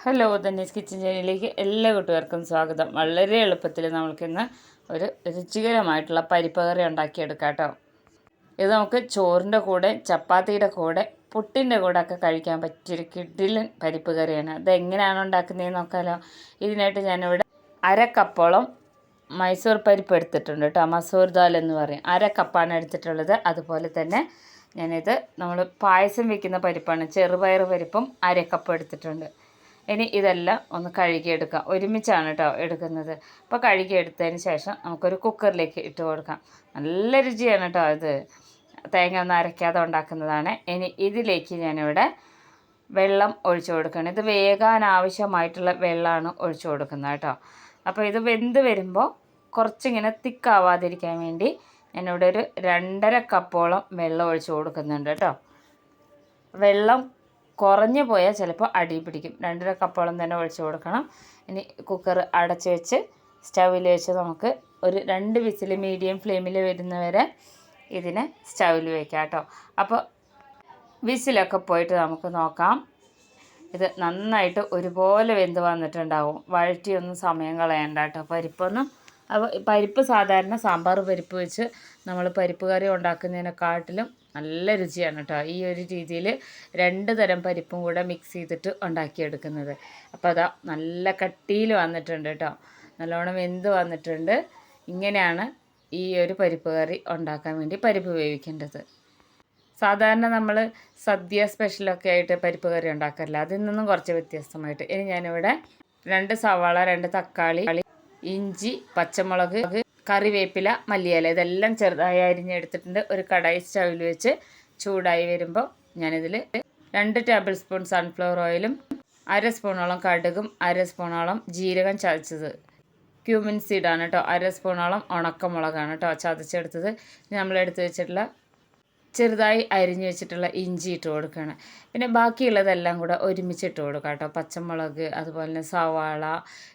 Hello ധന്യസ് kitchen ചാനലിലേക്ക് എല്ലാ കൂട്ടുകാർക്കും സ്വാഗതം. വളരെ എളുപ്പത്തിൽ നമ്മൾക്കിന്ന് ഒരു രുചികരമായിട്ടുള്ള പരിപ്പകറി ഉണ്ടാക്കിയെടുക്കാം കേട്ടോ. ഇത് നമുക്ക് ചോറിന്റെ കൂടെ ചപ്പാത്തിയുടെ കൂടെ പുട്ടിന്റെ കൂടെ ഒക്കെ കഴിക്കാൻ പറ്റിയൊരു കിഡിലൻ പരിപ്പ് കറിയാണ് എങ്ങനെയാണ് ഉണ്ടാക്കുന്നതെന്ന് നോക്കാമല്ലോ ഇതിനായിട്ട് ഞാനിവിടെ അര കപ്പോളം മൈസൂർ പരിപ്പ് എടുത്തിട്ടുണ്ട് കേട്ടോ. മസൂർ ദാൽ എന്ന് പറയും. അര എടുത്തിട്ടുള്ളത്. അതുപോലെ തന്നെ ഞാനിത് നമ്മൾ പായസം വെക്കുന്ന പരിപ്പാണ്. ചെറുപയർ പരിപ്പും അര കപ്പ് എടുത്തിട്ടുണ്ട്. ഇനി ഇതെല്ലാം ഒന്ന് കഴുകിയെടുക്കാം. ഒരുമിച്ചാണ് കേട്ടോ എടുക്കുന്നത്. അപ്പോൾ കഴുകിയെടുത്തതിന് ശേഷം നമുക്കൊരു കുക്കറിലേക്ക് ഇട്ട് കൊടുക്കാം. നല്ല രുചിയാണ് കേട്ടോ ഇത്. തേങ്ങ ഒന്നും അരയ്ക്കാതെ ഉണ്ടാക്കുന്നതാണ്. ഇനി ഇതിലേക്ക് ഞാനിവിടെ വെള്ളം ഒഴിച്ചു കൊടുക്കണം. ഇത് വേകാൻ ആവശ്യമായിട്ടുള്ള വെള്ളമാണ് ഒഴിച്ചു കൊടുക്കുന്നത് കേട്ടോ. അപ്പോൾ ഇത് വെന്ത് വരുമ്പോൾ കുറച്ചിങ്ങനെ തിക്കാവാതിരിക്കാൻ വേണ്ടി ഞാനിവിടെ ഒരു രണ്ടര കപ്പോളം വെള്ളം ഒഴിച്ചു കൊടുക്കുന്നുണ്ട് കേട്ടോ. വെള്ളം കുറഞ്ഞു പോയാൽ ചിലപ്പോൾ അടി പിടിക്കും. രണ്ടര കപ്പോളം തന്നെ ഒഴിച്ചു കൊടുക്കണം. ഇനി കുക്കർ അടച്ച് വെച്ച് സ്റ്റൗവിൽ വെച്ച് നമുക്ക് ഒരു രണ്ട് വിസിൽ മീഡിയം ഫ്ലെയിമിൽ വരുന്നവരെ ഇതിനെ സ്റ്റൗവിൽ വയ്ക്കാം കേട്ടോ. അപ്പോൾ വിസിലൊക്കെ പോയിട്ട് നമുക്ക് നോക്കാം. ഇത് നന്നായിട്ട് ഒരുപോലെ വെന്ത് വന്നിട്ടുണ്ടാവും. വഴറ്റിയൊന്നും സമയം കളയണ്ട കേട്ടോ. പരിപ്പൊന്നും അപ്പോൾ പരിപ്പ് സാധാരണ സാമ്പാർ പരിപ്പ് വെച്ച് നമ്മൾ പരിപ്പ് കറി ഉണ്ടാക്കുന്നതിനെക്കാട്ടിലും നല്ല രുചിയാണ് കേട്ടോ ഈ ഒരു രീതിയിൽ രണ്ട് തരം പരിപ്പും കൂടെ മിക്സ് ചെയ്തിട്ട് ഉണ്ടാക്കിയെടുക്കുന്നത്. അപ്പോൾ അതാ നല്ല കട്ടിയിൽ വന്നിട്ടുണ്ട് കേട്ടോ നല്ലോണം വെന്ത് വന്നിട്ടുണ്ട്. ഇങ്ങനെയാണ് ഈ ഒരു പരിപ്പ് കറി ഉണ്ടാക്കാൻ വേണ്ടി പരിപ്പ് വേവിക്കേണ്ടത് സാധാരണ നമ്മൾ സദ്യ സ്പെഷ്യലൊക്കെ ആയിട്ട് പരിപ്പ് കറി ഉണ്ടാക്കാറില്ല. അതിൽ നിന്നും കുറച്ച് വ്യത്യസ്തമായിട്ട്. ഇനി ഞാനിവിടെ രണ്ട് സവാള രണ്ട് തക്കാളി ഇഞ്ചി പച്ചമുളക് കറിവേപ്പില മല്ലിയില ഇതെല്ലാം ചെറുതായി അരിഞ്ഞെടുത്തിട്ടുണ്ട്. ഒരു കടായി സ്റ്റൗവിൽ വെച്ച് ചൂടായി വരുമ്പോൾ ഞാനിതിൽ രണ്ട് ടേബിൾ സ്പൂൺ സൺഫ്ലവർ ഓയിലും അര സ്പൂണോളം കടുകും അര സ്പൂണോളം ജീരകം ചതച്ചത്. ക്യൂമിൻ സീഡാണ് കേട്ടോ അര സ്പൂണോളം ഉണക്കമുളകാണ് കേട്ടോ ചതച്ചെടുത്തത്. നമ്മളെടുത്ത് വെച്ചിട്ടുള്ള ചെറുതായി അരിഞ്ഞു വെച്ചിട്ടുള്ള ഇഞ്ചി ഇട്ട് കൊടുക്കണം പിന്നെ ബാക്കിയുള്ളതെല്ലാം കൂടെ ഒരുമിച്ച് ഇട്ട് കൊടുക്കുക കേട്ടോ. പച്ചമുളക് അതുപോലെ തന്നെ സവാള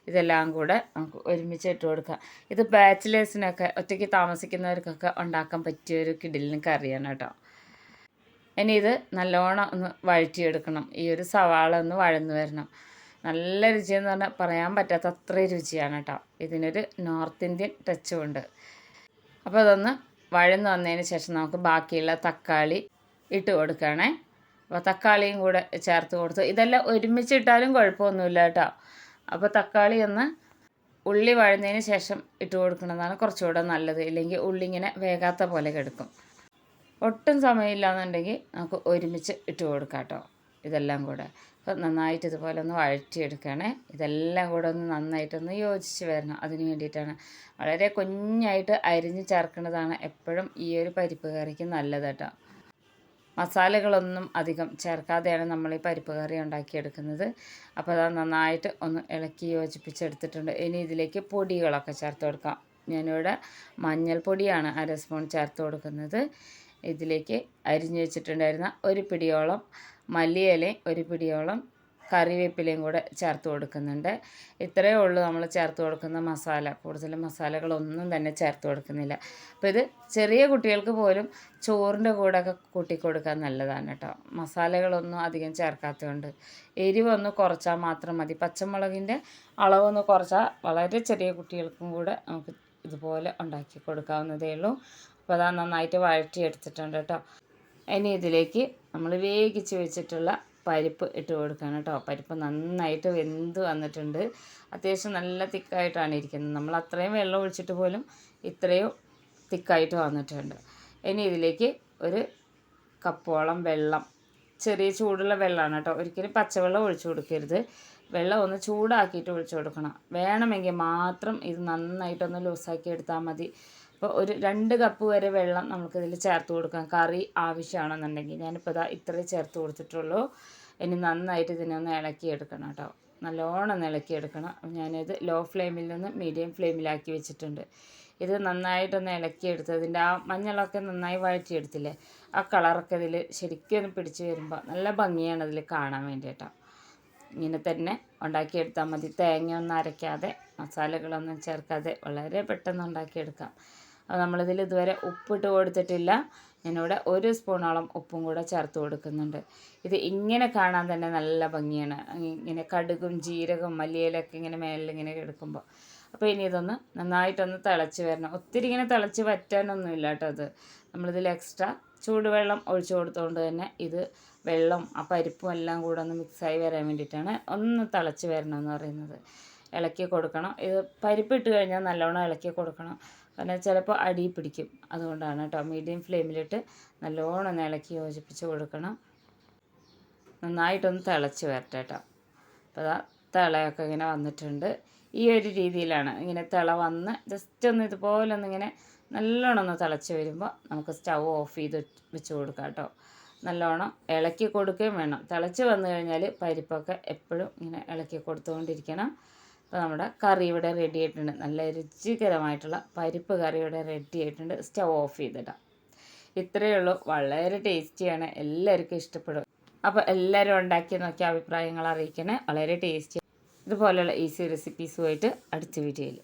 ഇതെല്ലാം കൂടെ നമുക്ക് ഒരുമിച്ച് ഇട്ട് കൊടുക്കുക. ഇത് ബാച്ചിലേഴ്സിനൊക്കെ ഒറ്റയ്ക്ക് താമസിക്കുന്നവർക്കൊക്കെ ഉണ്ടാക്കാൻ പറ്റിയ ഒരു കിടിലിന് കറിയാണ് കേട്ടോ. ഇനി ഇത് നല്ലോണം ഒന്ന് വഴറ്റിയെടുക്കണം. ഈ ഒരു സവാള ഒന്ന് വഴന്നു വരണം. നല്ല രുചിയെന്ന് പറഞ്ഞാൽ പറയാൻ പറ്റാത്ത അത്രയും രുചിയാണ് കേട്ടോ. ഇതിനൊരു നോർത്ത് ഇന്ത്യൻ ടച്ചും ഉണ്ട്. അപ്പോൾ അതൊന്ന് വഴന്ന് വന്നതിന് ശേഷം നമുക്ക് ബാക്കിയുള്ള തക്കാളി ഇട്ട് കൊടുക്കണേ. അപ്പോൾ തക്കാളിയും കൂടെ ചേർത്ത് കൊടുത്ത്. ഇതെല്ലാം ഒരുമിച്ചിട്ടാലും കുഴപ്പമൊന്നുമില്ല കേട്ടോ. അപ്പോൾ തക്കാളി ഒന്ന് ഉള്ളി വഴന്നതിന് ശേഷം ഇട്ട് കൊടുക്കുന്നതാണ് കുറച്ചുകൂടെ നല്ലത്. ഇല്ലെങ്കിൽ ഉള്ളി ഇങ്ങനെ വേകാത്ത പോലെ കിടക്കും. ഒട്ടും സമയമില്ല എന്നുണ്ടെങ്കിൽ നമുക്ക് ഒരുമിച്ച് ഇട്ട് കൊടുക്കാം കേട്ടോ. ഇതെല്ലാം കൂടെ. അപ്പം നന്നായിട്ട് ഇതുപോലെ ഒന്ന് വഴറ്റിയെടുക്കണേ. ഇതെല്ലാം കൂടെ ഒന്ന് നന്നായിട്ടൊന്ന് യോജിച്ച് വരണം. അതിന് വേണ്ടിയിട്ടാണ്. വളരെ കുഞ്ഞായിട്ട് അരിഞ്ഞ് ചേർക്കുന്നതാണ് എപ്പോഴും ഈ ഒരു പരിപ്പ് കറിക്ക് നല്ലത് കേട്ടോ. മസാലകളൊന്നും അധികം ചേർക്കാതെയാണ് നമ്മൾ ഈ പരിപ്പ് കറി ഉണ്ടാക്കിയെടുക്കുന്നത്. അപ്പോൾ അത് നന്നായിട്ട് ഒന്ന് ഇളക്കി യോജിപ്പിച്ചെടുത്തിട്ടുണ്ട്. ഇനി ഇതിലേക്ക് പൊടികളൊക്കെ ചേർത്ത് കൊടുക്കാം. ഞാനിവിടെ മഞ്ഞൾപ്പൊടിയാണ് അര സ്പൂൺ ചേർത്ത് കൊടുക്കുന്നത്. ഇതിലേക്ക് അരിഞ്ഞു വെച്ചിട്ടുണ്ടായിരുന്ന ഒരു പിടിയോളം മല്ലിയിലയും ഒരു പിടിയോളം കറിവേപ്പിലയും കൂടെ ചേർത്ത് കൊടുക്കുന്നുണ്ട്. ഇത്രയേ ഉള്ളൂ നമ്മൾ ചേർത്ത് കൊടുക്കുന്ന മസാല. കൂടുതൽ മസാലകളൊന്നും തന്നെ ചേർത്ത് കൊടുക്കുന്നില്ല. അപ്പോൾ ഇത് ചെറിയ കുട്ടികൾക്ക് പോലും ചോറിന്റെ കൂടെ ഒക്കെ കൂട്ടി കൊടുക്കാൻ നല്ലതാണ് കേട്ടോ. മസാലകളൊന്നും അധികം ചേർക്കാത്തതുകൊണ്ട് എരിവൊന്ന് കുറച്ചാൽ മാത്രം മതി. പച്ചമുളകിന്റെ അളവൊന്ന് കുറച്ചാൽ വളരെ ചെറിയ കുട്ടികൾക്കും കൂടെ നമുക്ക് ഇതുപോലെ ഉണ്ടാക്കി കൊടുക്കാവുന്നതേ ഉള്ളൂ. അപ്പോൾ അതാ നന്നായിട്ട് വഴറ്റി എടുത്തിട്ടുണ്ട് കേട്ടോ. ഇനി ഇതിലേക്ക് നമ്മൾ വേവിച്ച് വെച്ചിട്ടുള്ള പരിപ്പ് ഇട്ട് കൊടുക്കണം കേട്ടോ. പരിപ്പ് നന്നായിട്ട് വെന്ത് വന്നിട്ടുണ്ട്. അത്യാവശ്യം നല്ല തിക്കായിട്ടാണ് ഇരിക്കുന്നത്. നമ്മൾ അത്രയും വെള്ളം ഒഴിച്ചിട്ട് പോലും ഇത്രയും തിക്കായിട്ട് വന്നിട്ടുണ്ട്. ഇനി ഇതിലേക്ക് ഒരു കപ്പോളം വെള്ളം ചെറിയ ചൂടുള്ള വെള്ളമാണ് കേട്ടോ. ഒരിക്കലും പച്ചവെള്ളം ഒഴിച്ചു കൊടുക്കരുത്. വെള്ളം ഒന്ന് ചൂടാക്കിയിട്ട് ഒഴിച്ചു കൊടുക്കണം. വേണമെങ്കിൽ മാത്രം ഇത് നന്നായിട്ടൊന്ന് ലൂസാക്കി എടുത്താൽ മതി. അപ്പോൾ ഒരു രണ്ട് കപ്പ് വരെ വെള്ളം നമുക്കിതിൽ ചേർത്ത് കൊടുക്കാം. കറി ആവശ്യമാണെന്നുണ്ടെങ്കിൽ ഞാനിപ്പോൾ ഇതാ ഇത്രയും ചേർത്ത് കൊടുത്തിട്ടുള്ളൂ. ഇനി നന്നായിട്ട് ഇതിനെ ഒന്ന് ഇളക്കി എടുക്കണം കേട്ടോ. നല്ലോണം ഇളക്കി എടുക്കണം ഞാനിത് ലോ ഫ്ലെയിമിൽ നിന്ന് മീഡിയം ഫ്ലെയിമിലാക്കി വെച്ചിട്ടുണ്ട്. ഇത് നന്നായിട്ടൊന്ന് ഇളക്കിയെടുത്തതിന്റെ ആ മഞ്ഞളൊക്കെ നന്നായി വഴറ്റിയെടുത്തില്ലേ ആ കളറൊക്കെ ഇതിൽ ശരിക്കും ഒന്ന് പിടിച്ച് വരുമ്പോൾ നല്ല ഭംഗിയാണ് അതിൽ കാണാൻ വേണ്ടിയിട്ടോ. ഇങ്ങനെ തന്നെ ഉണ്ടാക്കിയെടുത്താൽ മതി. തേങ്ങയൊന്നും അരയ്ക്കാതെ മസാലകളൊന്നും ചേർക്കാതെ വളരെ പെട്ടെന്ന് ഉണ്ടാക്കിയെടുക്കാം. നമ്മളിതിൽ ഇതുവരെ ഉപ്പിട്ട് കൊടുത്തിട്ടില്ല. ഞാനിവിടെ ഒരു സ്പൂണോളം ഉപ്പും കൂടെ ചേർത്ത് കൊടുക്കുന്നുണ്ട്. ഇത് ഇങ്ങനെ കാണാൻ തന്നെ നല്ല ഭംഗിയാണ്. ഇങ്ങനെ കടുകും ജീരകവും മല്ലിയിലൊക്കെ ഇങ്ങനെ മേലിൽ ഇങ്ങനെ എടുക്കുമ്പോൾ അപ്പോൾ ഇനി ഇതൊന്ന് നന്നായിട്ടൊന്ന് തിളച്ച് വരണം. ഒത്തിരി ഇങ്ങനെ തിളച്ച് വറ്റാനൊന്നുമില്ല കേട്ടോ അത് നമ്മളിതിൽ എക്സ്ട്രാ ചൂടുവെള്ളം ഒഴിച്ചു കൊടുത്തുകൊണ്ട് തന്നെ ഇത് വെള്ളം ആ പരിപ്പും എല്ലാം കൂടെ ഒന്ന് മിക്സായി വരാൻ വേണ്ടിയിട്ടാണ് ഒന്ന് തിളച്ച് വരണം എന്ന് പറയുന്നത്. ഇളക്കി കൊടുക്കണം. ഇത് പരിപ്പ് ഇട്ട് കഴിഞ്ഞാൽ നല്ലോണം ഇളക്കി കൊടുക്കണം. കാരണം ചിലപ്പോൾ അടി പിടിക്കും. അതുകൊണ്ടാണ് കേട്ടോ മീഡിയം ഫ്ലെയിമിലിട്ട് നല്ലോണം ഒന്ന് ഇളക്കി യോജിപ്പിച്ച് കൊടുക്കണം. നന്നായിട്ടൊന്ന് തിളച്ച് വരട്ടെ കേട്ടോ. അപ്പോൾ അതാ തിളയൊക്കെ ഇങ്ങനെ വന്നിട്ടുണ്ട്. ഈ ഒരു രീതിയിലാണ് ഇങ്ങനെ തിള വന്ന് ജസ്റ്റ് ഒന്ന് ഇതുപോലെ ഒന്നിങ്ങനെ നല്ലോണം ഒന്ന് തിളച്ച് വരുമ്പോൾ നമുക്ക് സ്റ്റൗ ഓഫ് ചെയ്ത് വെച്ച് കൊടുക്കാം കേട്ടോ. നല്ലോണം ഇളക്കി കൊടുക്കുകയും വേണം. തിളച്ച് വന്നു കഴിഞ്ഞാൽ പരിപ്പൊക്കെ എപ്പോഴും ഇങ്ങനെ ഇളക്കി കൊടുത്തുകൊണ്ടിരിക്കണം. അപ്പോൾ നമ്മുടെ കറി ഇവിടെ റെഡി ആയിട്ടുണ്ട്. നല്ല രുചികരമായിട്ടുള്ള പരിപ്പ് കറി ഇവിടെ റെഡി ആയിട്ടുണ്ട്. സ്റ്റവ് ഓഫ് ചെയ്തിടാം. ഇത്രയേ ഉള്ളൂ. വളരെ ടേസ്റ്റിയാണ്. എല്ലാവർക്കും ഇഷ്ടപ്പെടും. അപ്പോൾ എല്ലാവരും ഉണ്ടാക്കി നോക്കിയ അഭിപ്രായങ്ങൾ അറിയിക്കണേ. വളരെ ടേസ്റ്റി. ഇതുപോലെയുള്ള ഈസി റെസിപ്പീസുമായിട്ട് അടുത്ത വീഡിയോയിൽ